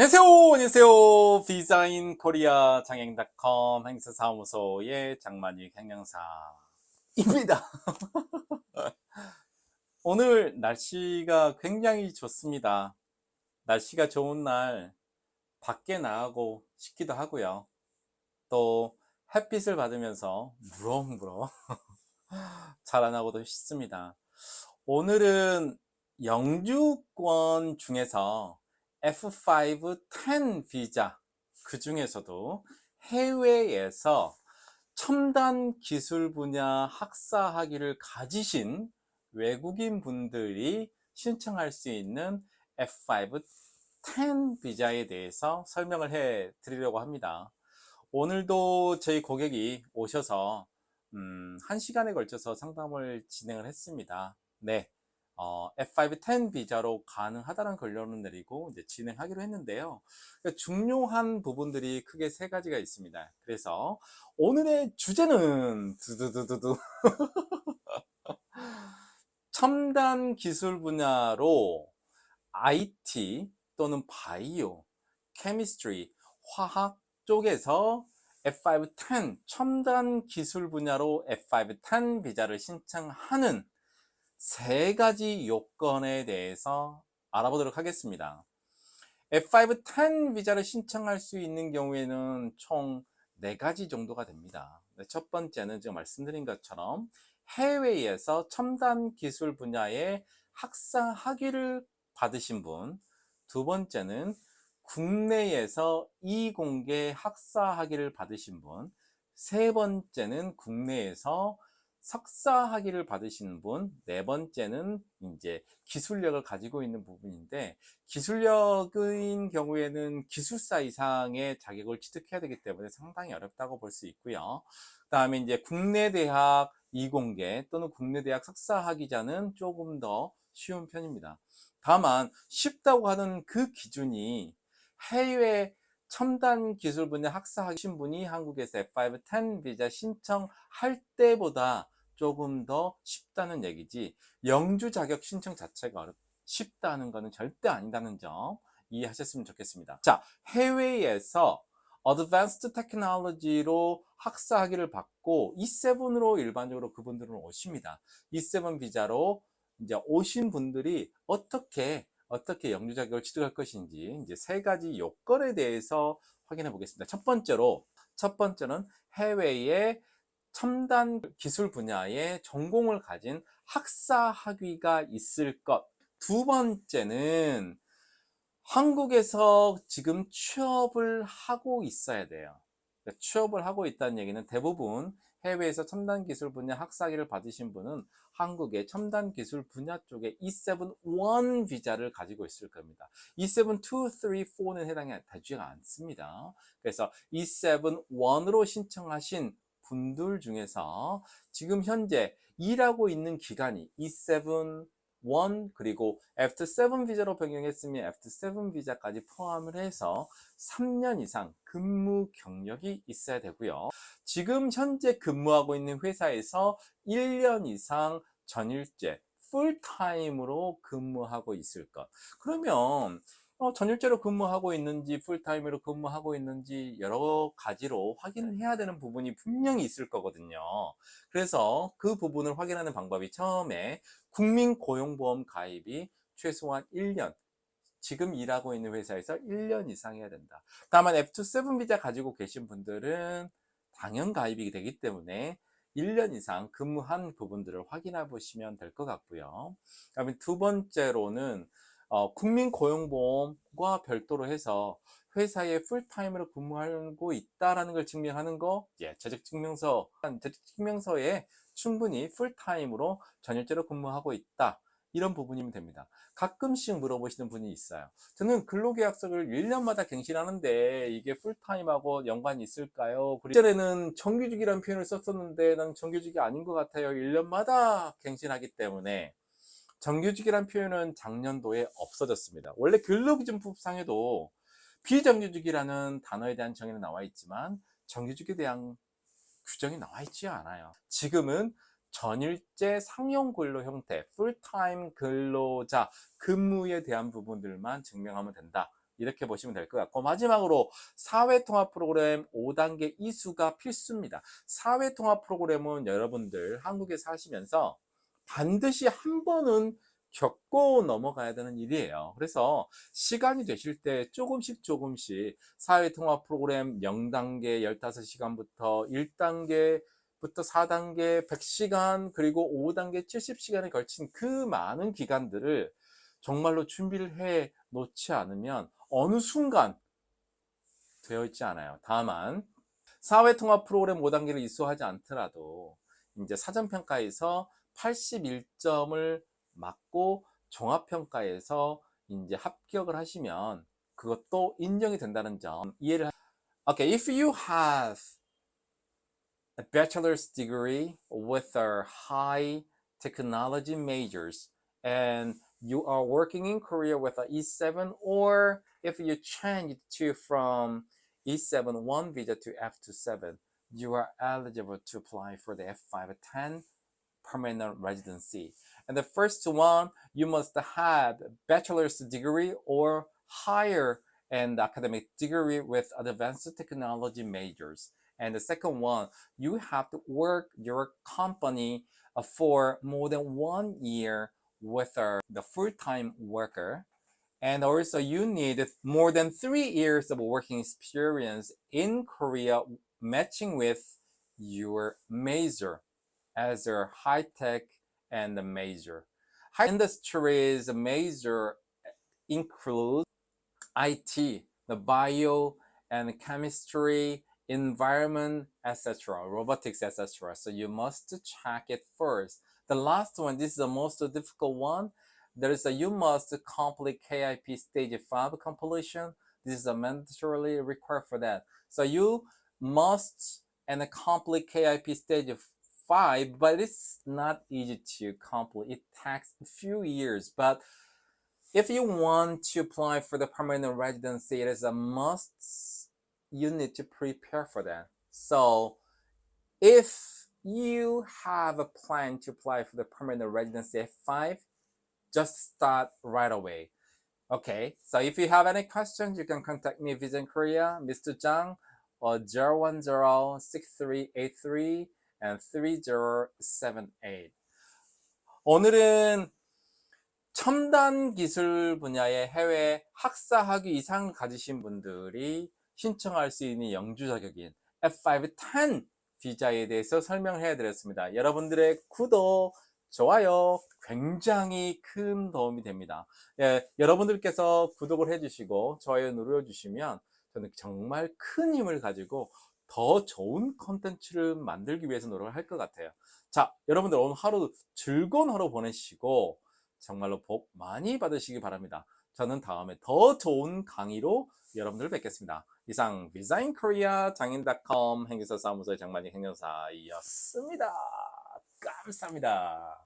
안녕하세요. 안녕하세요. 디자인 코리아 장행닷컴 행사사무소의 장만익 행령사입니다. 오늘 날씨가 굉장히 좋습니다. 날씨가 좋은 날 밖에 나가고 싶기도 하고요. 또 햇빛을 받으면서 무럭무럭 자라나고도 싶습니다. 오늘은 영주권 중에서 F5 10 비자 그 중에서도 해외에서 첨단 기술 분야 학사 학위를 가지신 외국인 분들이 신청할 수 있는 F5 10 비자에 대해서 설명을 해 드리려고 합니다. 오늘도 저희 고객이 오셔서 음, 1시간에 걸쳐서 상담을 진행을 했습니다. 네. 어, F510 비자로 가능하다는 결론을 내리고 이제 진행하기로 했는데요. 그러니까 중요한 부분들이 크게 세 가지가 있습니다. 그래서 오늘의 주제는 두두두두두 첨단 기술 분야로 IT 또는 바이오, 케미스트리, 화학 쪽에서 F510 첨단 기술 분야로 F510 비자를 신청하는 세 가지 요건에 대해서 알아보도록 하겠습니다. F510 비자를 신청할 수 있는 경우에는 총 4가지 정도가 됩니다. 네, 첫 번째는 지금 말씀드린 것처럼 해외에서 첨단 기술 분야의 학사 학위를 받으신 분, 두 번째는 국내에서 이공계 학사 학위를 받으신 분, 세 번째는 국내에서 석사 학위를 받으시는 분, 네 번째는 이제 기술력을 가지고 있는 부분인데 기술력인 경우에는 기술사 이상의 자격을 취득해야 되기 때문에 상당히 어렵다고 볼 수 있고요. 그 다음에 이제 국내 대학 이공계 또는 국내 대학 석사 학위자는 조금 더 쉬운 편입니다. 다만 쉽다고 하는 그 기준이 해외 첨단 기술 분야 학사하신 분이 한국에서 F5 10 비자 신청할 때보다 조금 더 쉽다는 얘기지 영주 자격 신청 자체가 어렵, 쉽다는 것은 절대 아니다는 점 이해하셨으면 좋겠습니다. 자, 해외에서 Advanced Technology로 학사 학위를 받고 E7으로 일반적으로 그분들은 오십니다. E7 비자로 이제 오신 분들이 어떻게 어떻게 영주 자격을 취득할 것인지 이제 세 가지 요건에 대해서 확인해 보겠습니다. 첫 번째로 첫 번째는 해외에 첨단 기술 분야의 전공을 가진 학사 학위가 있을 것. 두 번째는 한국에서 지금 취업을 하고 있어야 돼요. 그러니까 취업을 하고 있다는 얘기는 대부분 해외에서 첨단 기술 분야 학사기를 받으신 분은 한국의 첨단 기술 분야 쪽에 E7-1 비자를 가지고 있을 겁니다. E7-2, 3, 4는 해당이 되지가 않습니다. 그래서 E7-1으로 신청하신 분들 중에서 지금 현재 일하고 있는 기간이 E7 1 그리고 F7 비자로 변경했으면 F7 비자까지 포함을 해서 3년 이상 근무 경력이 있어야 되고요. 지금 현재 근무하고 있는 회사에서 1년 이상 전일제 풀타임으로 근무하고 있을 것. 그러면 어, 전일제로 근무하고 있는지 풀타임으로 근무하고 있는지 여러 가지로 확인을 해야 되는 부분이 분명히 있을 거거든요. 그래서 그 부분을 확인하는 방법이 처음에 국민고용보험 가입이 최소한 1년 지금 일하고 있는 회사에서 1년 이상 해야 된다. 다만 F27 비자 가지고 계신 분들은 당연 가입이 되기 때문에 1년 이상 근무한 부분들을 확인해 보시면 될 것 같고요. 그다음에 두 번째로는 어, 국민고용보험과 별도로 해서 회사에 풀타임으로 근무하고 있다라는 걸 증명하는 거, 예, 재직증명서, 재직증명서에 충분히 풀타임으로 전일제로 근무하고 있다. 이런 부분이면 됩니다. 가끔씩 물어보시는 분이 있어요. 저는 근로계약서를 1년마다 갱신하는데 이게 풀타임하고 연관이 있을까요? 예전에는 정규직이라는 표현을 썼었는데 난 정규직이 아닌 것 같아요. 1년마다 갱신하기 때문에 정규직이란 표현은 작년도에 없어졌습니다. 원래 근로기준법상에도 비정규직이라는 단어에 대한 정의는 나와 있지만 정규직에 대한 규정이 나와 있지 않아요. 지금은 전일제 상용 근로 형태, 풀타임 근로자 근무에 대한 부분들만 증명하면 된다. 이렇게 보시면 될 것 같고 마지막으로 사회통합 프로그램 5단계 이수가 필수입니다. 사회통합 프로그램은 여러분들 한국에 사시면서 반드시 한 번은 겪고 넘어가야 되는 일이에요. 그래서 시간이 되실 때 조금씩 조금씩 사회통합 프로그램 0단계 15시간부터 1단계 부터 4단계 100시간 그리고 5단계 70시간에 걸친 그 많은 기간들을 정말로 준비를 해 놓지 않으면 어느 순간 되어 있지 않아요. 다만 사회통합 프로그램 5단계를 이수하지 않더라도 이제 사전평가에서 81점을 맞고 종합평가에서 이제 합격을 하시면 그것도 인정이 된다는 점 이해를 하... Okay, if you have a bachelor's degree with a high technology majors and you are working in Korea with a E7 or if you change to from E7 1 visa to F27 you are eligible to apply for the F510 permanent residency. And the first one you must have bachelor's degree or higher and academic degree with advanced technology majors. And the second one you have to work your company uh, for more than one year with uh, the full-time worker. And also you need more than three years of working experience in korea matching with your major as a high-tech and the major high industries major eh, include IT, the bio and chemistry, environment, etc., robotics, etc. So you must check it first. The last one, this is the most difficult one. There is a you must complete KIP stage 5 completion. This is a mandatorily required for that. So you must and complete KIP stage 5, but it's not easy to complete. It takes a few years, but if you want to apply for the permanent residency, it is a must. You need to prepare for that. So, if you have a plan to apply for the permanent residency at 5, just start right away. Okay, so if you have any questions, you can contact me Vision Korea, Mr. Zhang, or 010-6383 and 3078. 오늘은 첨단 기술 분야의 해외 학사 학위 이상 가지신 분들이 신청할 수 있는 영주 자격인 F510 비자에 대해서 설명해 드렸습니다. 여러분들의 구독, 좋아요 굉장히 큰 도움이 됩니다. 예, 여러분들께서 구독을 해주시고 좋아요 눌러주시면 저는 정말 큰 힘을 가지고 더 좋은 컨텐츠를 만들기 위해서 노력을 할 것 같아요. 자, 여러분들 오늘 하루 즐거운 하루 보내시고 정말로 복 많이 받으시기 바랍니다. 저는 다음에 더 좋은 강의로 여러분들 뵙겠습니다. 이상 디자인 코리아 장인닷컴 행기사 사무소의 장만희 행정사였습니다. 감사합니다.